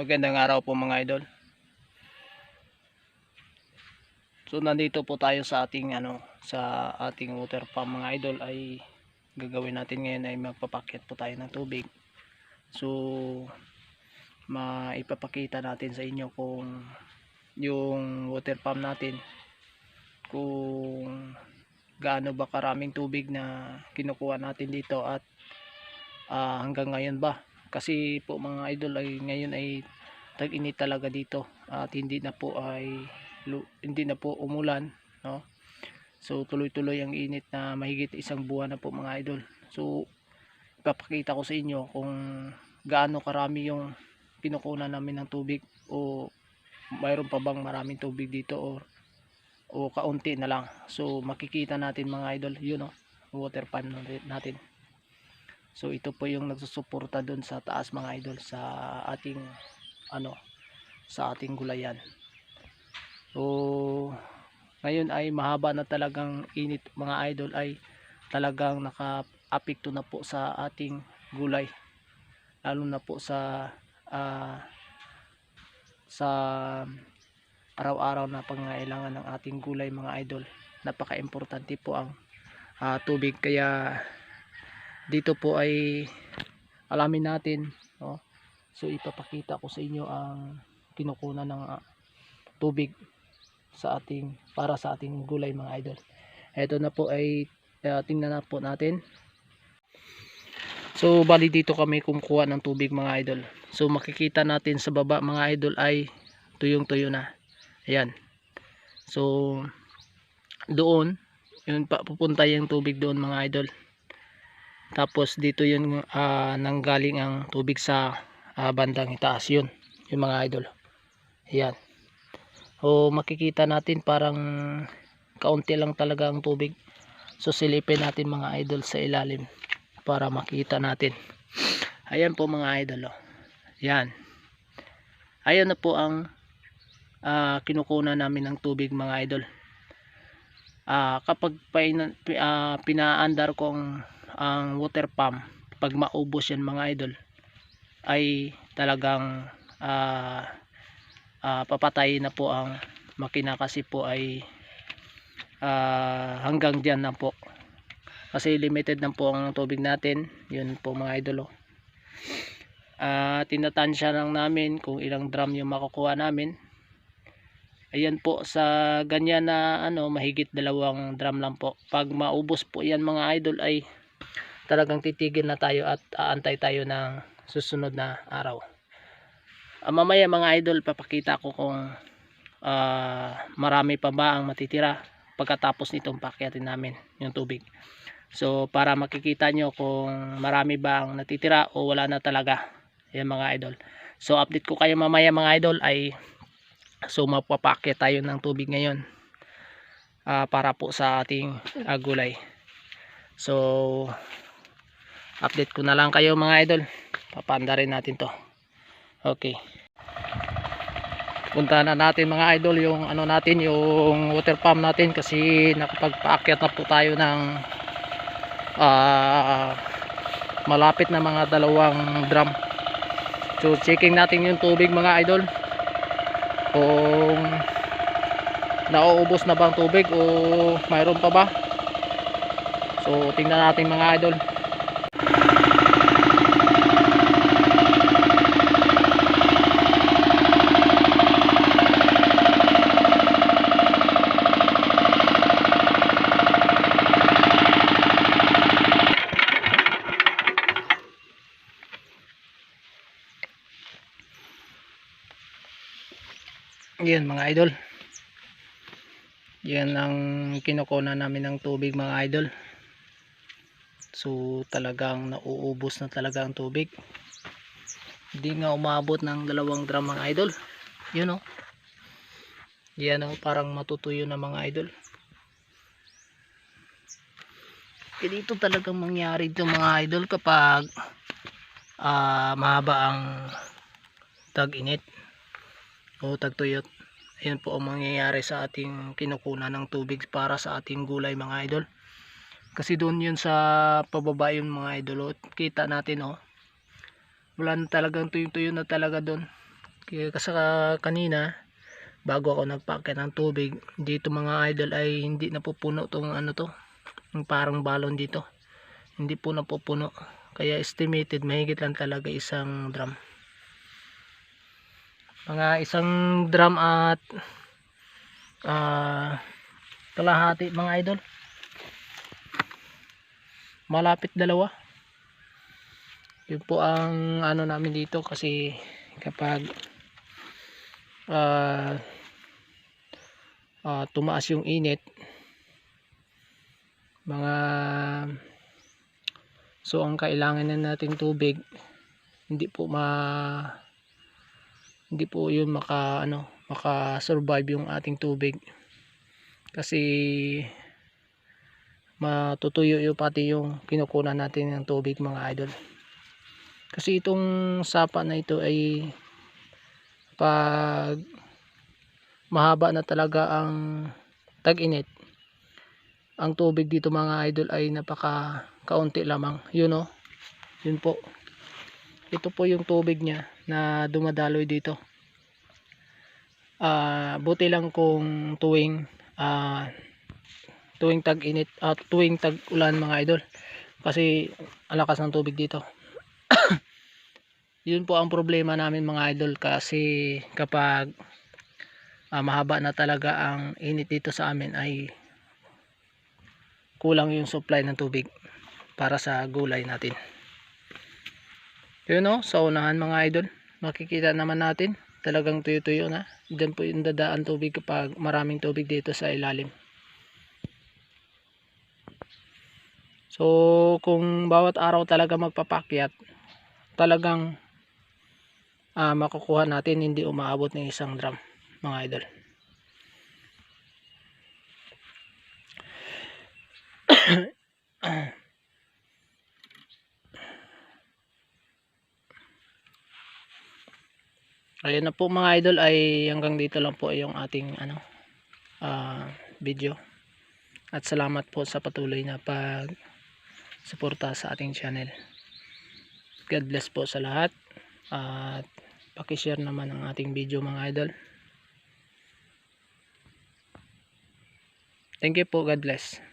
Magandang araw po mga idol. So nandito po tayo sa ating ano sa ating water pump mga idol ay gagawin natin ngayon ay magpapakyat po tayo ng tubig. So maipapakita natin sa inyo kung yung water pump natin kung gaano ba karaming tubig na kinukuha natin dito at ah, hanggang ngayon ba kasi po mga idol ay ngayon ay tag-init talaga dito at hindi na po ay hindi na po umulan no? So tuloy-tuloy ang init na mahigit isang buwan na po mga idol. So ipapakita ko sa inyo kung gaano karami yung kinukunan namin ng tubig o mayroon pa bang maraming tubig dito o o kaunti na lang. So makikita natin mga idol yun o water pan natin So ito po yung nagsusuporta doon sa taas mga idol sa ating ano sa ating gulayan. So ngayon ay mahaba na talagang init mga idol ay talagang naka-apekto na po sa ating gulay. Lalo na po sa ah, sa araw-araw na pangangailangan ng ating gulay mga idol. Napaka-importante po ang ah, tubig kaya dito po ay alamin natin no? so ipapakita ko sa inyo ang kinukunan ng ah, tubig sa ating para sa ating gulay mga idol. Ito na po ay ah, tingnan na po natin. So bali dito kami kumukuha ng tubig mga idol. So makikita natin sa baba mga idol ay tuyong tuyo na. Ayan. So doon yun pa pupunta yung tubig doon mga idol tapos dito yun ah, nanggaling ang tubig sa ah, bandang itaas yun yung mga idol. Ayan. O makikita natin parang kaunti lang talaga ang tubig. So silipin natin mga idol sa ilalim para makita natin. Ayan po mga idol oh. ayan. Ayan na po ang ah, kinukunan namin ng tubig mga idol. Ah, kapag paina, pi- ah, pinaandar ko ang water pump pag maubos yan mga idol ay talagang ah ah, papatay na po ang makina kasi po ay ah, hanggang dyan na po. Kasi limited na po ang tubig natin. Yun po mga idol oh. Ah, tinatansya lang namin kung ilang drum yung makukuha namin. Ayan po sa ganyan na ano mahigit dalawang drum lang po. Pag maubos po yan mga idol ay talagang titigil na tayo at aantay tayo ng susunod na araw. Ah, mamaya mga idol papakita ko kung ah, marami pa ba ang matitira pagkatapos nitong pakyatin namin yung tubig. So para makikita nyo kung marami ba ang natitira o wala na talaga yan mga idol. So update ko kayo mamaya mga idol ay so mapapakyat tayo ng tubig ngayon ah, para po sa ating ah, gulay. So update ko na lang kayo mga idol. Papanda rin natin to. Okay. Punta na natin mga idol yung ano natin yung water pump natin kasi nakapagpaakyat na po tayo ng ah, malapit na mga dalawang drum. So checking natin yung tubig mga idol. Kung nauubos na bang tubig o mayroon pa ba? So tingnan natin mga idol Yan mga idol. Yan ang kinukuna namin ng tubig mga idol. So talagang nauubos na talaga ang tubig. Hindi nga umabot ng dalawang drum mga idol. Yun o. Yan o parang matutuyo na mga idol. Ganito talagang mangyari ito mga idol kapag ah, mahaba ang tag-init o tagtuyot. Ayan po ang mangyayari sa ating kinukunan ng tubig para sa ating gulay mga idol. Kasi doon yun sa pababa yun mga idol. O, kita natin oh wala na talagang tuyo tuyo na talaga doon. Kasi ka- kanina bago ako nagpaakit ng tubig dito mga idol ay hindi napupuno tong ano to. Yung parang balon dito. Hindi po napupuno. Kaya estimated mahigit lang talaga isang drum mga isang drum at ah kalahati mga idol. Malapit dalawa. Yun po ang ano namin dito kasi kapag ah ah, tumaas yung init mga so ang kailangan na natin tubig hindi po ma hindi po yun maka ano maka survive yung ating tubig. Kasi matutuyo yung pati yung kinukunan natin ng tubig mga idol. Kasi itong sapa na ito ay pag mahaba na talaga ang tag-init ang tubig dito mga idol ay napaka kaunti lamang. Yun o yun po ito po yung tubig niya na dumadaloy dito. Ah buti lang kung tuwing ah tuwing tag-init at tuwing tag-ulan mga idol. Kasi ang lakas ng tubig dito. Yun po ang problema namin mga idol kasi kapag ah, mahaba na talaga ang init dito sa amin ay kulang yung supply ng tubig para sa gulay natin yun o sa unahan mga idol makikita naman natin. Talagang tuyo tuyo na. Dyan po yung dadaan tubig kapag maraming tubig dito sa ilalim. So kung bawat araw talaga magpapakyat talagang ah, makukuha natin hindi umaabot ng isang drum mga idol ayun na po mga idol ay hanggang dito lang po yung ating ano ah, video. At salamat po sa patuloy na pag suporta sa ating channel. God bless po sa lahat. At pakishare naman ang ating video mga idol. Thank you po. God bless